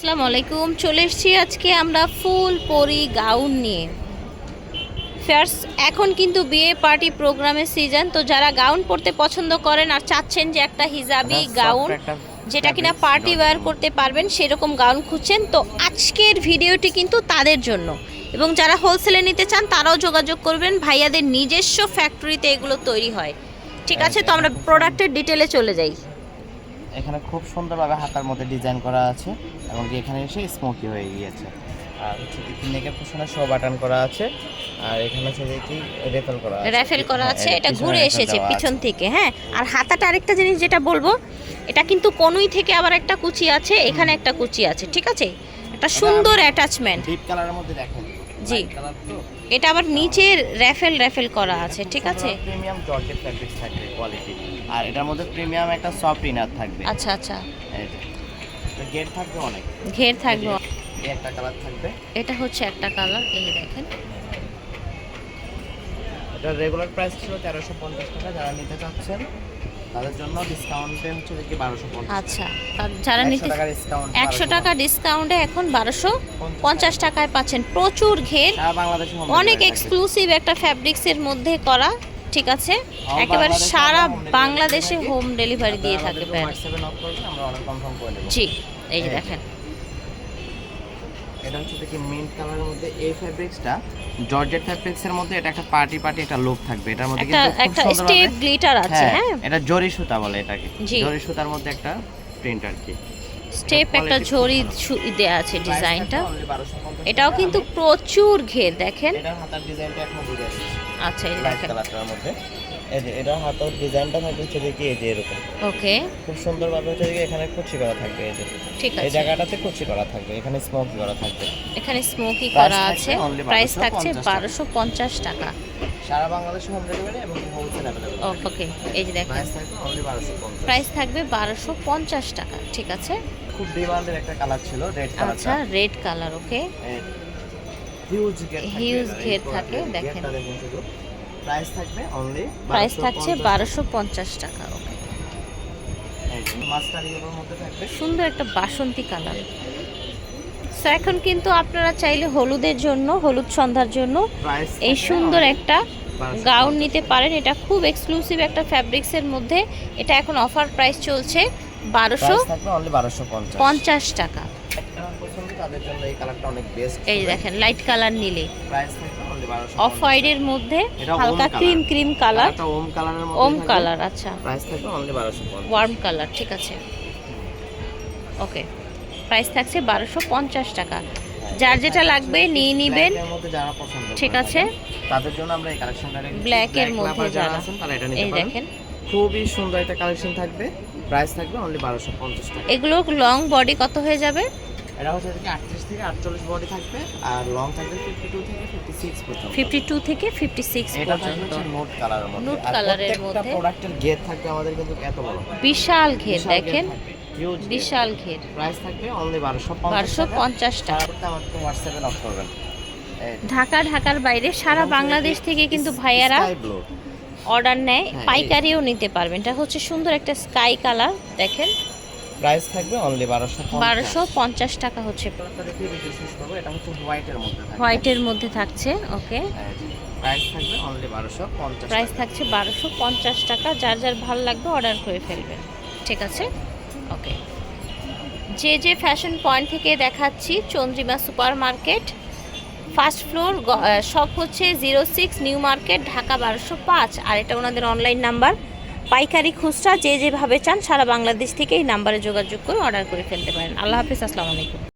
আসসালামু আলাইকুম। চলে এসেছি আজকে আমরা ফুল পরি গাউন নিয়ে। ফার্স এখন কিন্তু বিয়ে পার্টি প্রোগ্রামের সিজন তো যারা গাউন পরতে পছন্দ করেন আর চাচ্ছেন যে একটা হিজাবি গাউন যেটা কিনা পার্টি ওয়্যার করতে পারবেন সেরকম গাউন খুঁজছেন। তো আজকের ভিডিওটি কিন্তু তাদের জন্য। এবং যারা হোলসেলে নিতে চান তারাও যোগাযোগ করবেন। ভাইয়াদের নিজস্ব ফ্যাক্টরিতে এগুলো তৈরি হয়। ঠিক আছে তো আমরা প্রোডাক্টের ডিটেলে চলে যাই। এখানে খুব সুন্দরভাবে হাতার মধ্যে ডিজাইন করা আছে এবং এখানে এসে স্মোকি হয়ে গিয়েছে। আর হচ্ছে কি নেকের পিছনে শো বাটন করা আছে আর এখানে হচ্ছে যে কি রেফেল করা আছে। র্যাফেল করা হ্যাঁ, আছে এটা ঘুরে এসেছে পিছন থেকে হ্যাঁ। আর হাতাটা আরেকটা জিনিস যেটা বলব এটা কিন্তু কনুই থেকে আবার একটা কুচি আছে এখানে একটা কুচি আছে ঠিক আছে? একটা সুন্দর অ্যাটাচমেন্ট ডিপ কালারের মধ্যে দেখেন। জি। এটা আবার নিচে র্যাফেল র্যাফেল করা আছে ঠিক আছে? প্রিমিয়াম জর্জেট ফ্যাব্রিক্স থাকবে কোয়ালিটি আর এটার মধ্যে প্রিমিয়াম একটা সফট ইনার থাকবে। আচ্ছা আচ্ছা। গেট থাকবে অনেক। ঘের থাকবে। এই একটা কালার থাকবে। এটা হচ্ছে একটা কালার এই দেখেন। এটা রেগুলার প্রাইস ছিল তেরোশো পঞ্চাশ টাকা। যারা নিতে চাচ্ছেন তাদের জন্য ডিসকাউন্টে হচ্ছে দেখি বারোশো আচ্ছা আর যারা নিতে একশো টাকা ডিসকাউন্টে এখন বারোশো পঞ্চাশ টাকায় পাচ্ছেন। প্রচুর ঘের। অনেক এক্সক্লুসিভ একটা ফ্যাব্রিক্সের মধ্যে করা ঠিক আছে? একেবারে সারা বাংলাদেশে হোম ডেলিভারি দিয়ে থাকে দেবো জি এই যে দেখেন। এটা হচ্ছে দেখি মিন্ট কালারের মধ্যে এই ফ্যাব্রিক্সটা জর্জেট ফ্যাব্রিক্সের মধ্যে এটা একটা পার্টি পার্টি একটা লুক থাকবে। এটার মধ্যে কিন্তু একটা স্টেপ গ্লিটার আছে হ্যাঁ এটা জরি সুতা বলে এটাকে। জরি সুতার মধ্যে একটা প্রিন্ট আর কি। স্টেপ একটা ঝড়ি। দেওয়া আছে ডিজাইনটা। 1250 এটাও কিন্তু প্রচুর ঘের দেখেন। আচ্ছা দেখেন। কালারটার মধ্যে। এই যে এটার হাতার ডিজাইনটা থাকবে হচ্ছে দেখি এই যে এরকম। ওকে। খুব সুন্দরভাবে হচ্ছে দেখি এখানে কুচি করা থাকবে এই যে। ঠিক এই জায়গাটাতে কুচি করা থাকবে এখানে স্মোকি করা থাকবে। এখানে স্মোকি করা আছে। প্রাইস থাকছে টাকা। বারোশো পঞ্চাশ টাকা। সারা বাংলাদেশে হোম ডেলিভারি এবং হোলসেল অ্যাভেলেবল ওকে এই যে দেখেন। প্রাইস থাকবে 1250 থাকবে বারোশো পঞ্চাশ টাকা ঠিক আছে? খুব ডিমান্ডের একটা কালার ছিল রেড কালার আচ্ছা রেড কালার ওকে হিউজ গেট Huge ঘের থাকে, দেখেন। প্রাইস থাকবে অনলি প্রাইস থাকছে বারোশো পঞ্চাশ টাকা ওকে মাস্টার ইয়েলোর মধ্যে থাকবে। সুন্দর একটা বাসন্তী কালার। সো এখন কিন্তু আপনারা চাইলে হলুদের জন্য হলুদ সন্ধ্যার জন্য এই সুন্দর একটা গাউন নিতে পারেন। এটা খুব এক্সক্লুসিভ একটা ফ্যাব্রিক্সের মধ্যে। এটা এখন অফার প্রাইস চলছে বারোশো প্রাইস থাকবে অনলি 1250 পঞ্চাশ। টাকা। এই দেখেন লাইট কালার নিলে। প্রাইস থাকবে অনলি 1250 অফ হোয়াইটের মধ্যে হালকা cream cream colour warm colour আচ্ছা। প্রাইস থাকবে অনলি 1250 ওয়ার্ম কালার ঠিক আছে। ওকে প্রাইস থাকছে বারোশো পঞ্চাশ টাকা। যার যেটা লাগবে নিয়ে নিবেন। ঠিক আছে। তাদের জন্য আমরা এই কালেকশনটা Black এর মধ্যে যারা এই দেখেন। খুবই সুন্দর একটা কালেকশন থাকবে। প্রাইস থাকবে অনলি 1250 টাকা। এগুলো লং বডি কত হয়ে যাবে? এটা হচ্ছে থেকে 38 থেকে 48 বডি থাকবে আর লং থাকবে 52 থেকে 56 পর্যন্ত। ফিফটি টু থেকে ফিফটি সিক্স পর্যন্ত। নোট কালারের মধ্যে। এর প্রত্যেকটা মধ্যে। প্রোডাক্টের গেট থাকবে আমাদের কিন্তু এত বড়। বিশাল ঘের দেখেন? বিশাল ঘের প্রাইস থাকবে অনলি 1250 বারোশো পঞ্চাশ টাকা। আমাকে হোয়াটসঅ্যাপে নক করবেন। ঢাকা ঢাকার বাইরে সারা বাংলাদেশ থেকে কিন্তু ভাইয়ারা অর্ডার নেয় হ্যাঁ, পাইকারিও নিতে পারবেন। এটা হচ্ছে সুন্দর একটা স্কাই কালার দেখেন। প্রাইস থাকবে অনলি 1250 বারোশো পঞ্চাশ টাকা হচ্ছে। এটা হচ্ছে হোয়াইটের মধ্যে হোয়াইটের মধ্যে থাকছে ওকে। প্রাইস থাকবে অনলি 1250 প্রাইস থাকছে বারোশো পঞ্চাশ টাকা। যার যার ভালো লাগবে অর্ডার করে ফেলবেন। ঠিক আছে? ওকে। যে যে ফ্যাশন পয়েন্ট থেকে দেখাচ্ছি Chandrima supermarket first floor shop হচ্ছে zero six new market, Dhaka বারোশো পাঁচ। আর এটা ওনাদের অনলাইন নাম্বার পাইকারি খুচরা, যে যেভাবে চান সারা বাংলাদেশ থেকে এই নাম্বারে যোগাযোগ করে অর্ডার করে ফেলতে পারেন। আল্লাহ হাফিজ, আসসালামু আলাইকুম।